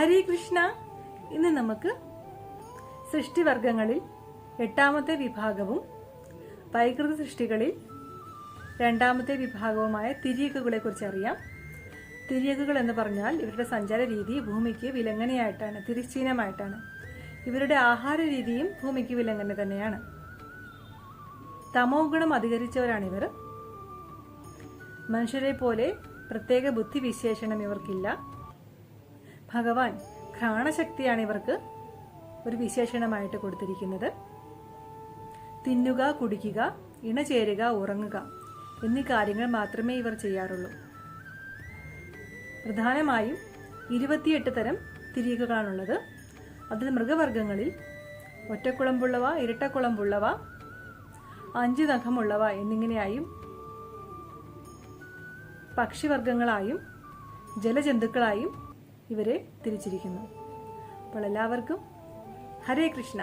ഹരേ കൃഷ്ണ. ഇന്ന് നമുക്ക് സൃഷ്ടിവർഗങ്ങളിൽ എട്ടാമത്തെ വിഭാഗവും വൈകൃത സൃഷ്ടികളിൽ രണ്ടാമത്തെ വിഭാഗവുമായ തിരിയക്കുകളെ കുറിച്ച് അറിയാം. തിരിയക്കുകൾ എന്ന് പറഞ്ഞാൽ ഇവരുടെ സഞ്ചാര രീതി ഭൂമിക്ക് വിലങ്ങനെയായിട്ടാണ് തിരിച്ചീനമായിട്ടാണ് ഇവരുടെ ആഹാര രീതിയും ഭൂമിക്ക് വിലങ്ങനെ തന്നെയാണ്. തമോ ഗുണം അധികരിച്ചവരാണിവർ മനുഷ്യരെ പോലെ പ്രത്യേക ബുദ്ധിവിശേഷണം ഇവർക്കില്ല. ഭഗവാൻ ഘ്രാണശക്തിയാണ് ഇവർക്ക് ഒരു വിശേഷണമായിട്ട് കൊടുത്തിരിക്കുന്നത്. തിന്നുക കുടിക്കുക ഇണചേരുക ഉറങ്ങുക എന്നീ കാര്യങ്ങൾ മാത്രമേ ഇവർ ചെയ്യാറുള്ളൂ. പ്രധാനമായും ഇരുപത്തിയെട്ട് തരം തിരികുകളാണുള്ളത്. അതിൽ മൃഗവർഗങ്ങളിൽ ഒറ്റക്കുളമ്പുള്ളവ ഇരട്ടക്കുളമ്പുള്ളവ അഞ്ച് നഖമുള്ളവ എന്നിങ്ങനെയായും പക്ഷിവർഗങ്ങളായും ജലജന്തുക്കളായും ഇവരെ തിരിച്ചിരിക്കുന്നു. അപ്പോൾ എല്ലാവർക്കും ഹരേ കൃഷ്ണ.